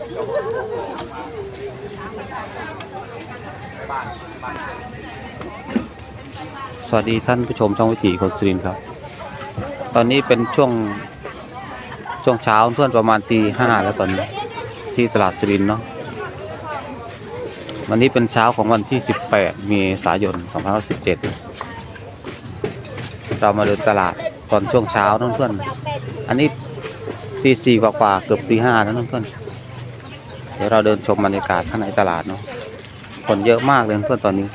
สวัสดีท่านผู้ชมช่องวิถีคนสุรินครับ ตอนนี้เป็นช่วงช่วงเช้าเพื่อนประมาณตีห้าแล้วตอนนี้ที่ตลาดสุรินเนาะวันนี้เป็นเช้าของวันที่ 18 เมษายน 2517 เรามาเดินตลาดตอนช่วงเช้าเพื่อน อันนี้ตีสี่กว่าๆเกือบตีห้าแล้วเพื่อน ดี๋ยวเราเดินชมบรรยากาศข้างในตลาดเนาะคนเยอะมากเลยเพื่อนตอนนี้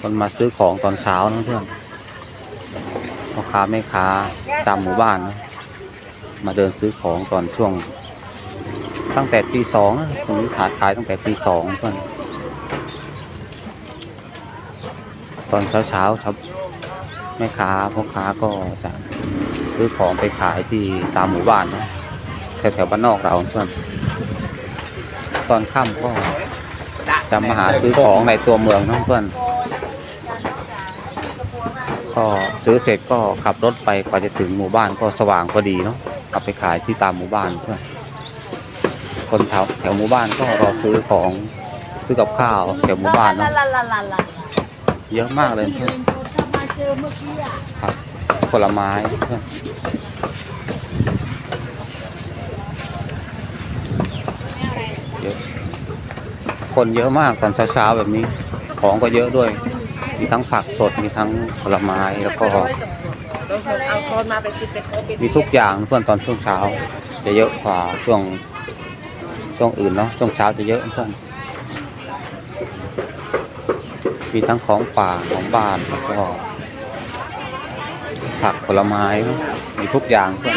คนมาซื้อของตอนเช้านะเพื่อนพ่อค้าแม่ค้าตามหมู่บ้านนะมาเดินซื้อของตอนช่วง ตั้งแต่ตีสองตรงนี้ขายขายตั้งแต่ตีสองเพื่อน ตอนเช้าเช้าๆครับแม่ค้าพ่อค้าก็จะซื้อของไปขายที่ตามหมู่บ้านนะแถวแถวๆบ้านนอกเราเพื่อนตอนค่ำก็จะมาหาซื้อของในตัวเมืองนะเพื่อนก็ซื้อเสร็จก็ขับรถไปกว่าจะถึงหมู่บ้านก็สว่างพอดีเนาะกลับไปขายที่ตามหมู่บ้านเพื่อนคนแถวแถวหมู่บ้านก็รอซื้อของซื้อกับข้าวแถวหมู่บ้านเนาะ เยอะมากเลยเพื่อนครับผลไม้เพื่อนเยอะคนเยอะมากตอนเช้าๆแบบนี้ ของก็เยอะด้วย มีทั้งผักสดมีทั้งผลไม้แล้วก็มีทุกอย่างเพื่อนตอนช่วงเช้า จะเยอะกว่าช่วงช่วงอื่นเนาะช่วงเช้าจะเยอะเพื่อน มีทั้งของป่าของบ้านแล้วก็ผักผลไม้ มีทุกอย่างเพื่อน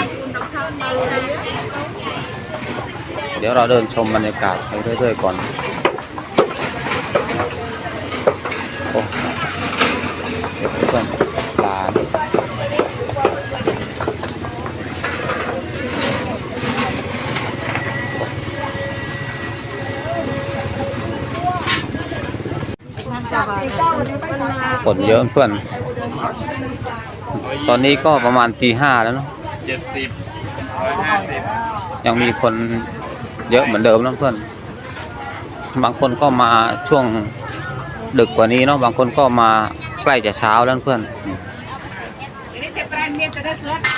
เดี๋ยวเราเดินชมบรรยากาศไปเรื่อยๆก่อนโอ้เดี๋ยวเพื่อนร้าน คนเยอะเพื่อน ตอนนี้ก็ประมาณตีห้าแล้วเนาะเจ็ดสิบร้อยห้าสิบยังมีคนเยอะเหมือนเดิมนะเพื่อน บางคนก็มาช่วงดึกกว่านี้เนาะ บางคนก็มาใกล้จะเช้าแล้วเพื่อน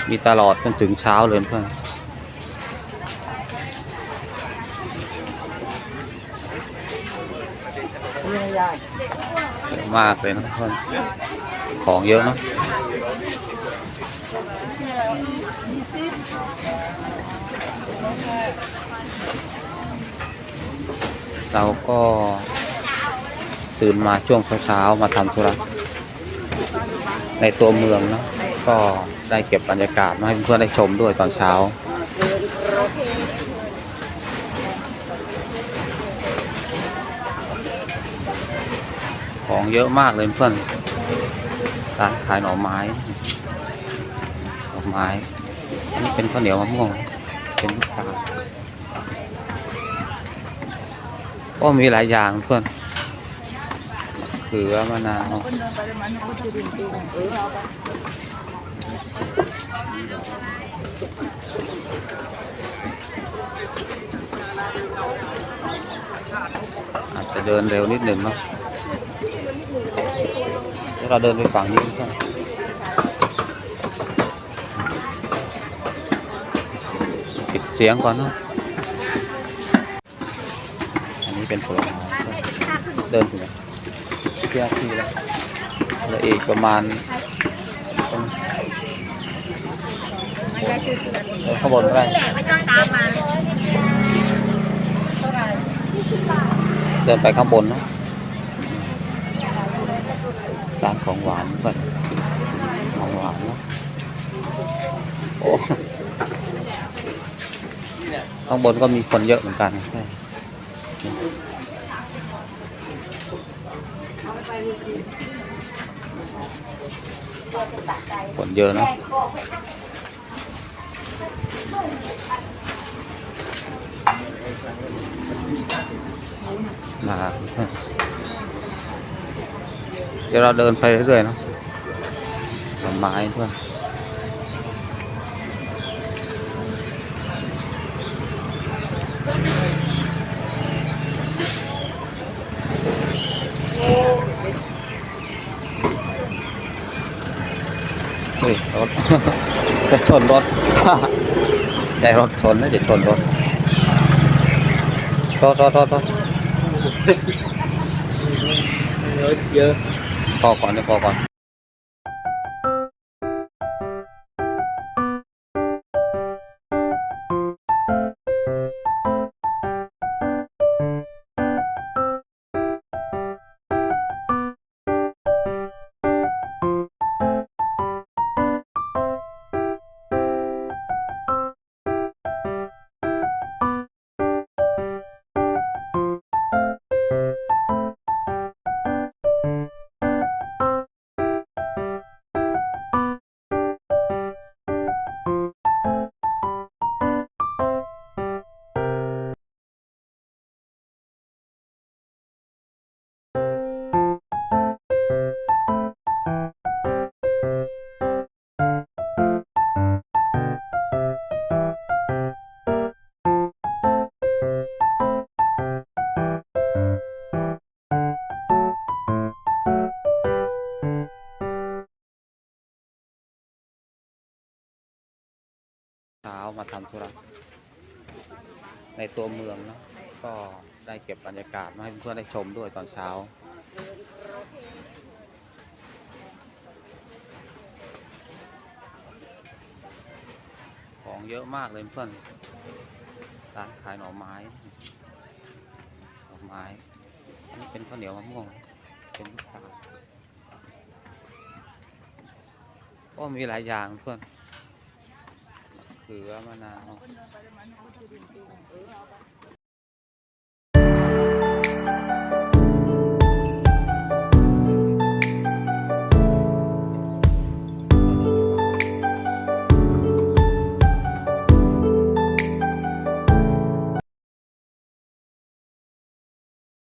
มีตลอดจนถึงเช้าเลยเพื่อน เยอะมากเลยนะเพื่อนของเยอะเนาะเราก็ตื่นมาช่วงเช้าๆมาทำธุระในตัวเมืองเนาะก็ได้เก็บบรรยากาศมาให้เพื่อนๆได้ชมด้วยตอนเช้า ของเยอะมากเลยเพื่อนร้านขายหน่อไม้หน่อไม้ อันนี้เป็นข้าวเหนียวมะม่วง เป็นลูกตาลโอ้มีหลายอย่างเพื่อนเขือมะนาวอาจจะเดินเร็วนิดหนึ่งเนาะ เราเดินไปฝั่งนี้เพื่อนปิดเสียงก่อนเนาะอันนี้เป็นผลไม้เดินถึงไหนเที่ยวที่แล้วเหลืออีกประมาณเข้างบนก็ได้ไม่ามมาเเดินไปข้างบนเนาะร้าน ของหวานเพื่อนของหวานเนาะโอ้ข้างบนก็มีคนเยอะเหมือนกันใช่คนเยอะเนาะมา เดี๋ยวเราเดินไปเรื่อยๆเนาะต้นไม้เพื่อนเฮ้ยรถจะชนรถ ใจรถชนนะจะชนรถโทษโทษโทษโทษเยอะ เย มาทำธุระในตัวเมืองนะก็ได้เก็บบรรยากาศมาให้เพื่อนๆได้ชมด้วยตอนเช้า ของเยอะมากเลยเพื่อนร้านขายหน่อไม้หน่อไม้อันนี้เป็นข้าวเหนียวมะม่วงเป็นลูกตาลก็มีหลายอย่างเพื่อน ขือมะนาว